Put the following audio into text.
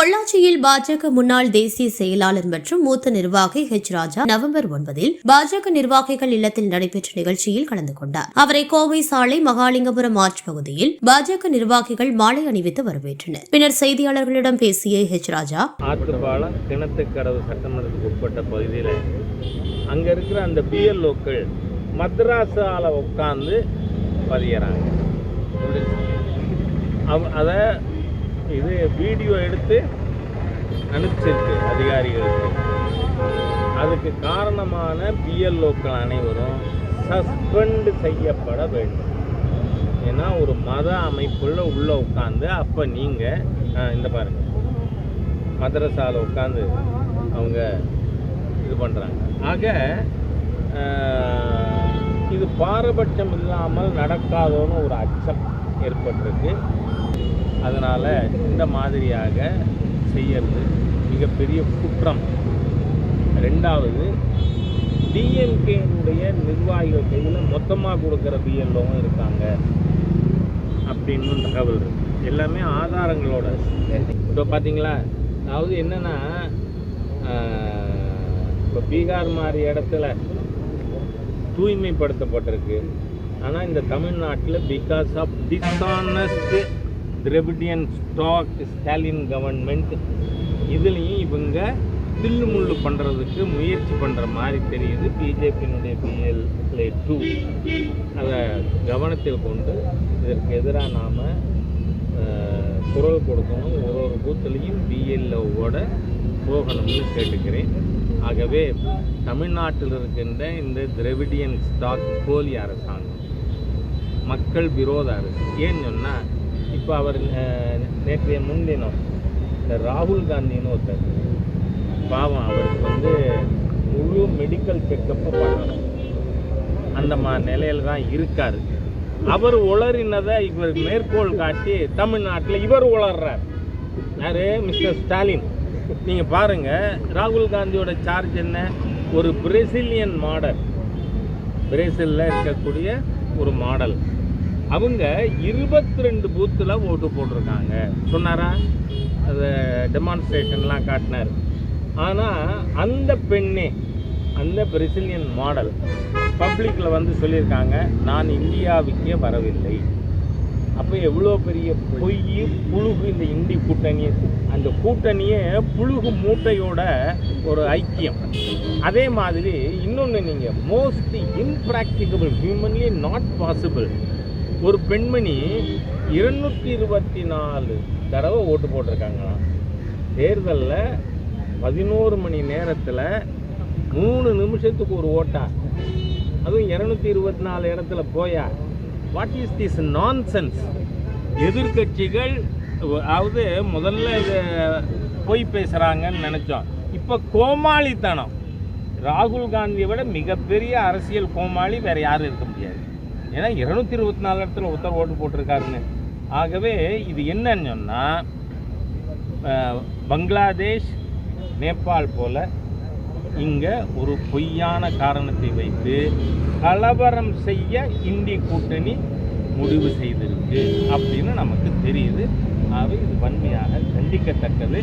பொள்ளாச்சியில் பாஜக முன்னாள் தேசிய செயலாளர் மற்றும் மூத்த நிர்வாகி ஹெச் ராஜா நவம்பர் ஒன்பதில் பாஜக நிர்வாகிகள் இல்லத்தில் நடைபெற்ற நிகழ்ச்சியில் கலந்து கொண்டார். அவரை கோவை சாலை மகாலிங்கபுரம் ஆர்ச் பகுதியில் பாஜக நிர்வாகிகள் மாலை அணிவித்து வரவேற்றனர். பின்னர் செய்தியாளர்களிடம் பேசிய ஹெச் ராஜா ஆத்துப்பாலம் கிணத்துக்கடவு சட்டமன்றத்துக்கு உட்பட்ட பகுதியில் அங்க இருக்கிற அந்த பிஎல்ஓக்கள் மദ്രാஸால் உட்கார்ந்து பதியறாங்க. அதை இது வீடியோ எடுத்து அனுப்பிச்சிருக்கு அதிகாரிகளுக்கு. அதுக்கு காரணமான பிஎல்ஓக்கள் அனைவரும் சஸ்பெண்ட் செய்யப்பட வேண்டும். ஏன்னா ஒரு மத அமைப்புள்ள உள்ளே உட்காந்து அப்போ நீங்கள் இந்த பாருங்கள் மதரசாவில் உட்காந்து அவங்க இது பண்ணுறாங்க ஆக இது பாரபட்சம் இல்லாமல் நடக்காதோன்னு ஒரு அச்சம் ஏற்பட்டிருக்கு. அதனால் இந்த மாதிரியாக செய்யறது மிகப்பெரிய குற்றம். ரெண்டாவது டிஎம்கேனுடைய நிர்வாகிகள் கையில் மொத்தமாக கொடுக்குற பிஎல்ஓவும் இருக்காங்க அப்படின்னு தகவல் இருக்குது எல்லாமே ஆதாரங்களோட. இப்போ பார்த்தீங்களா அதாவது என்னென்னா இப்போ பீகார் மாதிரி இடத்துல தூய்மைப்படுத்தப்பட்டிருக்கு. ஆனால் இந்த தமிழ்நாட்டில் because of dishonest Dravidian stock Stalin government இதுலேயும் இவங்க தில்லு முள்ளு பண்ணுறதுக்கு முயற்சி பண்ணுற மாதிரி தெரியுது. பிஜேபியினுடைய பிஎல்ஏ டூ அதை கவனத்தில் கொண்டு இதற்கு எதிராக நாம் குரல் கொடுக்கணும். ஒரு ஒரு பூத்துலேயும் பிஎல்ஓவோட போகணும்னு கேட்டுக்கிறேன். ஆகவே தமிழ்நாட்டில் இருக்கின்ற இந்த திரவிடியன் ஸ்டாக் போலி அரசாங்கம் மக்கள் விரோத அரசு. ஏன்னு சொன்னால் இப்போ அவர் நேற்றைய முன்தினம் இந்த ராகுல் காந்தின்னு ஒருத்தர் பாவம் அவருக்கு வந்து முழு மெடிக்கல் செக்கப்பு பண்ணணும். அந்த மா நிலையில தான் இருக்காரு. அவர் உளறினதை இவர் மேற்கோள் காட்டி தமிழ்நாட்டில் இவர் உளர்றார். யார்? மிஸ்டர் ஸ்டாலின். நீங்கள் பாருங்க ராகுல் காந்தியோட சார்ஜ் என்ன? ஒரு பிரேசிலியன் மாடல் பிரேசிலில் இருக்கக்கூடிய ஒரு மாடல் அவங்க இருபத்தி ரெண்டு பூத்தில் ஓட்டு போட்டிருக்காங்க. சொன்னாரா? அதை டெமான்ஸ்ட்ரேஷன்லாம் காட்டினார். ஆனால் அந்த பெண்ணே அந்த பிரசிலியன் மாடல் பப்ளிக்கில் வந்து சொல்லியிருக்காங்க நான் இந்தியாவுக்கே வரவில்லை. அப்போ எவ்வளோ பெரிய பொய் புழுகு இந்த இந்தி கூட்டணி அந்த கூட்டணியே புழுகு மூட்டையோட ஒரு ஐக்கியம். அதே மாதிரி இன்னொன்று நீங்கள் most impracticable humanly not possible ஒரு பெண்மணி இருநூற்றி இருபத்தி நாலு தடவை ஓட்டு போட்டிருக்காங்களாம். தேர்தலில் பதினோரு மணி நேரத்தில் மூணு நிமிஷத்துக்கு ஒரு ஓட்டா? அதுவும் இரநூத்தி இருபத்தி நாலு இடத்துல போயா? What is this nonsense எதிர்க்கட்சிகள் அதாவது முதல்ல இது பொய் பேசுகிறாங்கன்னு நினச்சோம். இப்போ கோமாளித்தனம். ராகுல் காந்தியை விட மிகப்பெரிய அரசியல் கோமாளி வேறு யாரும் இருக்க முடியாது. ஏன்னா இருநூத்தி இருபத்தி நாலு இடத்துல ஒருத்தர் ஓட்டு போட்டிருக்காருன்னு. ஆகவே இது என்னன்னு சொன்னால் பங்களாதேஷ் நேபாள் போல் இங்கே ஒரு பொய்யான காரணத்தை வைத்து கலவரம் செய்ய இந்தி கூட்டணி முடிவு செய்திருக்கு அப்படின்னு நமக்கு தெரியுது. ஆகவே இது வன்மையாக கண்டிக்கத்தக்கது.